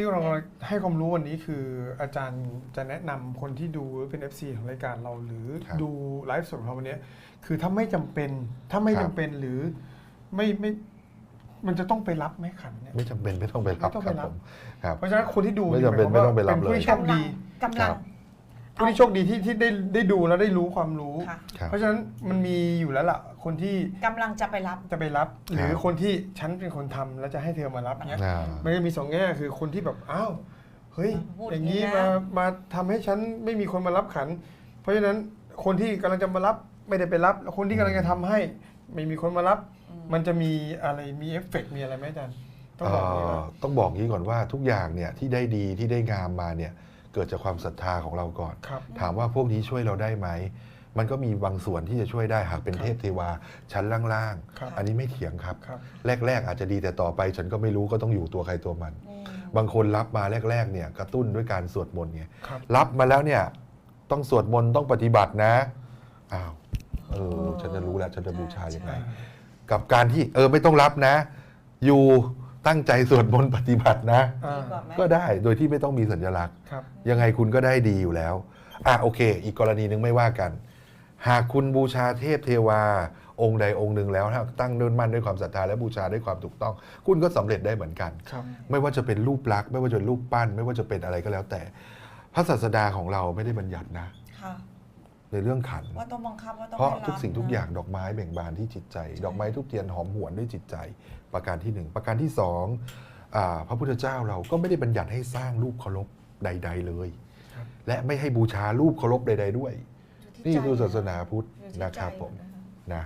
ที่เราให้ความรู้วันนี้คืออาจารย์จะแนะนำคนที่ดูเป็น FC ของรายการเราหรือครับดูไลฟ์สดของเราวันนี้คือถ้าไม่จำเป็นถ้าไม่ครัจำบเป็นหรือไม่ไม่มันจะต้องไปรับไหมขันเนี่ยไม่จำเป็นไม่ต้องไปรับไม่ต้องคไปรับรับผมครับเพราะฉะนั้นคนที่ดูไม่จำเป็นหายไม่ต้องไปรับเป็นผู้ที่โชคดีกำลัง ผู้ที่โชคดีที่ที่ได้ได้ดูแล้วได้รู้ความรู้ ค่ะ ครับเพราะฉะนั้นมันมีอยู่แล้วล่ะ คนที่กำลังจะไปรับ จะไปรับ หรือครับคนที่ฉันเป็นคนทำแล้วจะให้เธอมารับเนี้ยอ่า มันจะมีสองแง่คือคนที่แบบอ้าวเฮ้ยพูดอย่างนี้อย่างนี้มานะมาทำให้ฉันไม่มีคนมารับขัน เพราะฉะนั้นคนที่กำลังจะมารับไม่ได้ไปรับแล้วคนที่กำลังจะทำให้ ไม่มีคนมารับ มันจะมีอะไรมีเอฟเฟกต์มีอะไรไหมอาจารย์ต้องบอกอย่างนี้เอ่ว่า อต้องบอกงี้ก่อนว่าทุกอย่างเนี่ยที่ได้ดีที่ได้งามมาเนี่ย เกิดจากความศรัทธาของเราก่อน ครับถามว่าพวกนี้ช่วยเราได้ไหม มันก็มีบางส่วนที่จะช่วยได้หากเป็นครับเทพเทวาชั้นล่างครับ ๆ อันนี้ไม่เถียงครับ ครับ แรก ๆ อาจจะดีแต่ต่อไปฉันก็ไม่รู้ก็ต้องอยู่ตัวใครตัวมันบางคนรับมาแรก ๆ เนี่ยกระตุ้นด้วยการสวดมนต์ไงครับ รับมาแล้วเนี่ยต้องสวดมนต์ต้องปฏิบัตินะอ้าวเออฉันจะรู้แล้วฉันจะบูชายังไงใช่กับการที่เออไม่ต้องรับนะ อยู่ ตั้งใจสวดมนต์ปฏิบัตินะ อ่า ดีกว่าไหมก็ได้โดยที่ไม่ต้องมีสัญลักษณ์ ครับ ยังไงคุณก็ได้ดีอยู่แล้ว อะโอเค อีกกรณีหนึ่งไม่ว่ากัน หากคุณบูชาเทพเทวา องค์ใดองค์หนึ่งแล้วถ้าตั้งเดินมั่นด้วยความศรัทธาและบูชาด้วยความถูกต้อง คุณก็สำเร็จได้เหมือนกัน ครับ ไม่ว่าจะเป็นรูปลักษณ์ไม่ว่าจะเป็นรูปปั้น ไม่ว่าจะเป็นอะไรก็แล้วแต่ พระศาสดาของเราไม่ได้บัญญัตินะ ค่ะ ในเรื่องขัน ว่าต้องบังคับว่าต้องเพราะให้บทุกสิ่งทุกนะอย่างดอกไม้เบ่งบานที่จิตใจ ดอกไม้ทุกเทียนหอมหวนด้วยจิตใจ ประการที่หนึ่งประการที่สองอาพระพุทธเจ้าเราก็ไม่ได้บัญญัติให้สร้างรูปเคารพใด ๆเลยครับและไม่ให้บูชารูปเคารพใด ๆ ด้วยอยู่ที่นี่ใจคือศาสนาพุทธอยู่ที่นะครับใจผมนะคะนะ